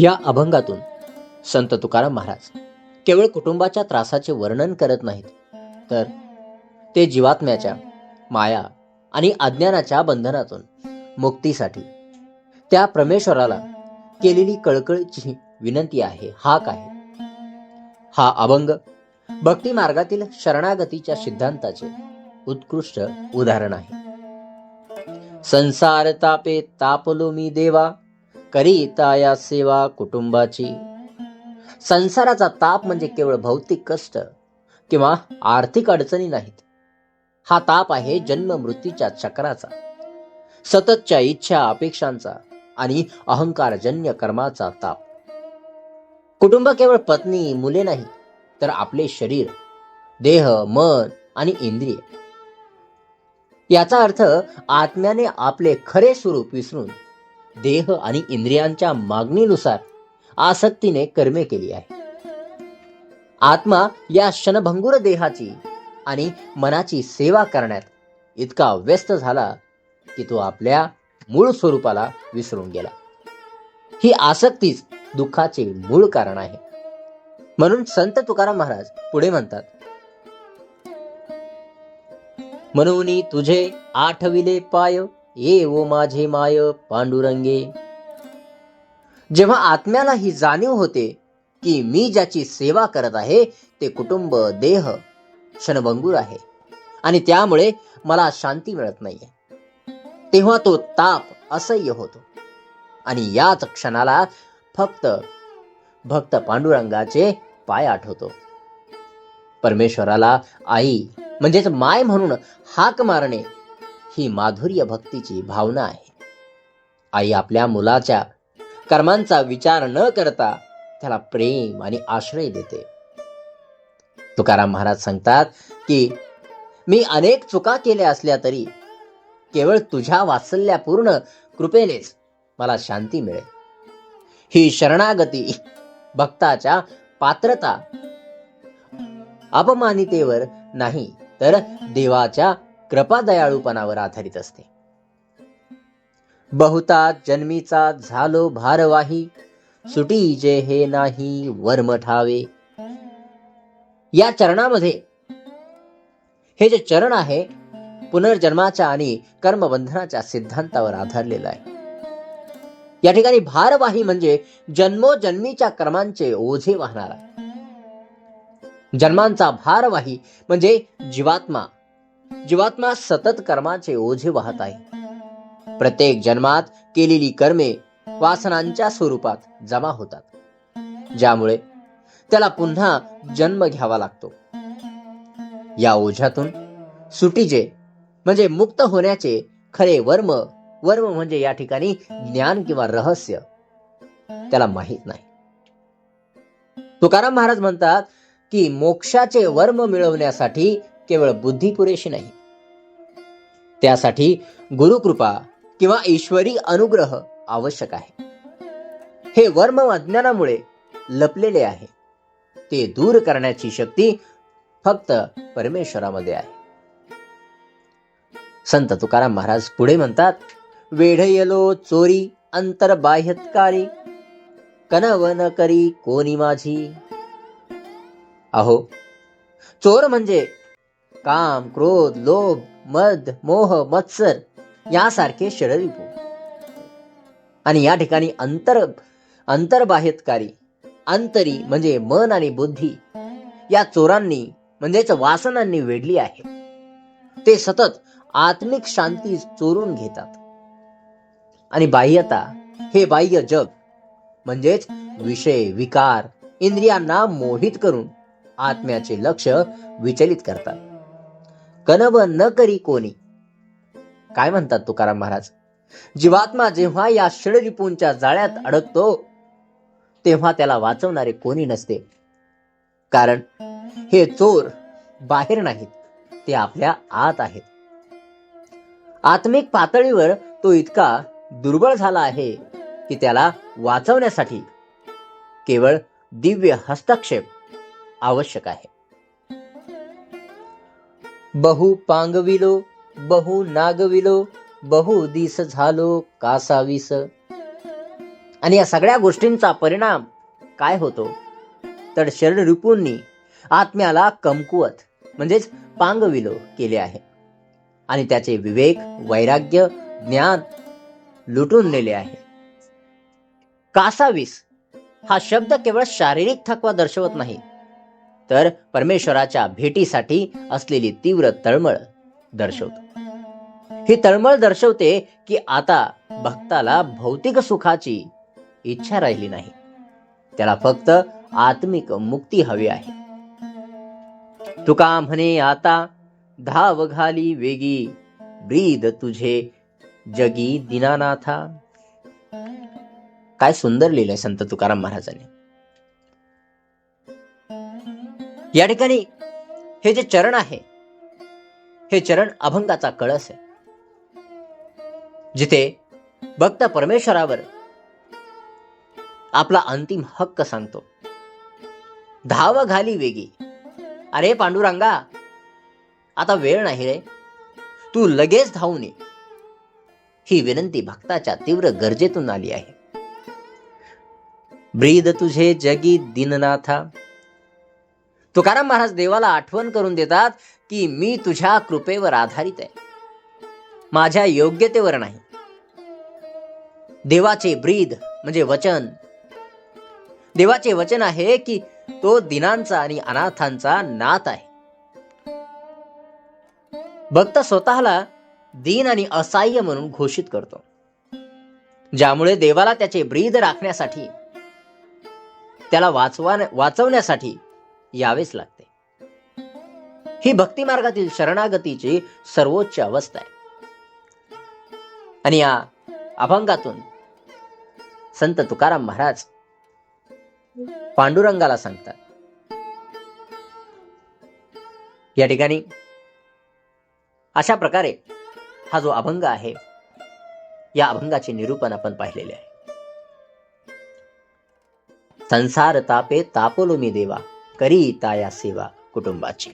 या अभंगातून संत तुकाराम महाराज केवळ कुटुंबाच्या त्रासाचे वर्णन करत नाहीत तर ते जीवात्म्याच्या माया आणि अज्ञानाच्या बंधनातून मुक्तीसाठी त्या परमेश्वराला केलेली कळकळीची विनंती आहे हाक आहे हा अभंग भक्ती मार्गातील शरणागतीच्या सिद्धांताचे उत्कृष्ट उदाहरण आहे. संसार तापे तापलो मी देवा करीता या सेवा कुटुंबाची. संसाराचा ताप म्हणजे केवळ भौतिक कष्ट किंवा आर्थिक अडचणी नाहीत. हा ताप आहे जन्म मृत्यूच्या चक्राचा सततच्या इच्छा अपेक्षांचा आणि अहंकारजन्य कर्माचा ताप. कुटुंब केवळ पत्नी मुले नाही तर आपले शरीर देह मन आणि इंद्रिय. याचा अर्थ आत्म्याने आपले खरे स्वरूप विसरून देह आणि इंद्रियांच्या मागणीनुसार आसक्तीने कर्मे केली आहे. आत्मा या क्षणभंगुर देहाची आणि मनाची सेवा करण्यात इतका व्यस्त झाला की तो आपल्या मूळ स्वरूपाला विसरून गेला. ही आसक्तीच दुःखाचे मूळ कारण आहे. म्हणून संत तुकाराम महाराज पुढे म्हणतात म्हणून तुझे आठविले पाय ये ओ माझे माय पांडुरंगे. जेव्हा आत्म्याला ही जाणीव होते की मी ज्याची सेवा करत आहे ते कुटुंब देह क्षणभंगूर आहे. आणि त्यामुळे मला शांती मिळत नाहीये. तेव्हा तो ताप असह्य होतो. आणि याच क्षणाला फक्त भक्त पांडुरंगाचे पाय आठवतो. परमेश्वराला आई म्हणजेच माय म्हणून हाक मारणे ही माधुर्य भक्तीची भावना आहे. आई आपल्या मुलाच्या कर्मांचा विचार न करता त्याला प्रेम आणि आश्रय देते. तुकाराम महाराज सांगतात की मी अनेक चुका केल्या असल्या तरी केवळ तुझ्या वात्सल्यापूर्ण कृपेनेच मला शांती मिळेल. ही शरणागती भक्ताच्या पात्रता अपमानितेवर नाही तर देवाच्या कृपा दयाळूपणावर आधारित असते. बहुता जन्मीचा झालो भारवाही सुटी जे हे नाही वर्म ठावे. या चरणामध्ये हे जे चरण आहे पुनर्जन्माच्या आणि कर्मबंधनाच्या सिद्धांतावर आधारलेलं आहे. या ठिकाणी भारवाही म्हणजे जन्मोजन्मीच्या कर्मांचे ओझे वाहणारा. जन्मांचा भारवाही म्हणजे जीवात्मा जीवात्मा सतत कर्माचे ओझे वाहत आहे. प्रत्येक जन्मात केलेली कर्मे वासनांच्या स्वरूपात जमा होतात. ज्यामुळे त्याला पुन्हा जन्म घ्यावा लागतो. या ओझ्यातून सुटीचे म्हणजे मुक्त होण्याचे खरे वर्म वर्म म्हणजे या ठिकाणी ज्ञान किंवा रहस्य. त्याला माहीत नाही. तुकाराम महाराज म्हणतात की मोक्षाचे वर्म मिळवण्यासाठी केवळ बुद्धी पुरेशी नाही. त्यासाठी गुरुकृपा किंवा ईश्वरी अनुग्रह आवश्यक आहे. हे वर्म अज्ञानामुळे लपलेले आहे. ते दूर करण्याची शक्ती फक्त परमेश्वरामध्ये आहे. संत तुकाराम महाराज पुढे म्हणतात वेढयलो चोरी अंतर बाह्यत्कारी कनवन करी कोणी माझी. अहो चोर म्हणजे काम क्रोध लोभ मद मोह मत्सर यासारखे षडरिपू आणि या ठिकाणी अंतर अंतर्बाह्यतकारी अंतरी म्हणजे मन आणि बुद्धी या चोरांनी म्हणजेच वासनांनी वेढली आहे. ते सतत आत्मिक शांती चोरून घेतात. आणि बाह्यता हे बाह्य जग म्हणजेच विषय विकार इंद्रियांना मोहित करून आत्म्याचे लक्ष विचलित करतात. कनब न करी कोणी. काय म्हणतात तुकाराम महाराज? जीवात्मा जेव्हा या षडरिपूंच्या जाळ्यात अडकतो तेव्हा त्याला वाचवणारे कोणी नसते. कारण हे चोर बाहेर नाहीत ते आपल्या आत आहेत. आत्मिक पातळीवर तो इतका दुर्बळ झाला आहे की त्याला वाचवण्यासाठी केवळ दिव्य हस्तक्षेप आवश्यक आहे. बहु पांगविलो बहु नागविलो बहु दिस झालो कासावीस. आणि या सगळ्या गोष्टींचा परिणाम काय होतो? तर शरण रिपूंनी आत्म्याला कमकुवत म्हणजेच पांगविलो केले आहे. आणि त्याचे विवेक वैराग्य ज्ञान लुटून नेले आहे. कासावीस हा शब्द केवळ शारीरिक थकवा दर्शवत नाही तर परमेश्वराच्या भेटीसाठी असलेली तीव्र तळमळ दर्शवतो. ही तळमळ दर्शवते की आता भक्ताला भौतिक सुखाची इच्छा राहिली नाही. त्याला फक्त आत्मिक मुक्ती हवी आहे. तुका म्हणे आता धाव घाली वेगी ब्रीद तुझे जगी दिनानाथा? काय सुंदर लिहिलंय संत तुकाराम महाराजांनी. या ठिकाणी हे जे चरण आहे हे चरण अभंगाचा कळस आहे. जिथे भक्त परमेश्वरावर आपला अंतिम हक्क सांगतो. धाव घाली वेगी. अरे पांडुरंगा आता वेळ नाही रे. तू लगेच धावून ये. ही विनंती भक्ताच्या तीव्र गरजेतून आली आहे. ब्रीद तुझे जगी दिननाथा. तुकाराम महाराज देवाला आठवण करून देतात की मी तुझ्या कृपेवर आधारित आहे. माझ्या योग्यतेवर नाही. देवाचे ब्रीद म्हणजे वचन. देवाचे वचन आहे की तो दिनांचा आणि अनाथांचा नात आहे. भक्त स्वतःला दीन आणि असहाय्य म्हणून घोषित करतो. ज्यामुळे देवाला त्याचे ब्रीद राखण्यासाठी त्याला वाचवा वाचवण्यासाठी यावेच लागते. ही भक्ती मार्गातील शरणागतीची सर्वोच्च अवस्था आहे. आणि या अभंगातून संत तुकाराम महाराज पांडुरंगाला सांगतात. या ठिकाणी अशा प्रकारे हा जो अभंग आहे या अभंगाचे निरूपण आपण पाहिलेले आहे. संसार तापे तापलो मी देवा. करी ताया सेवा कुटुंबाची.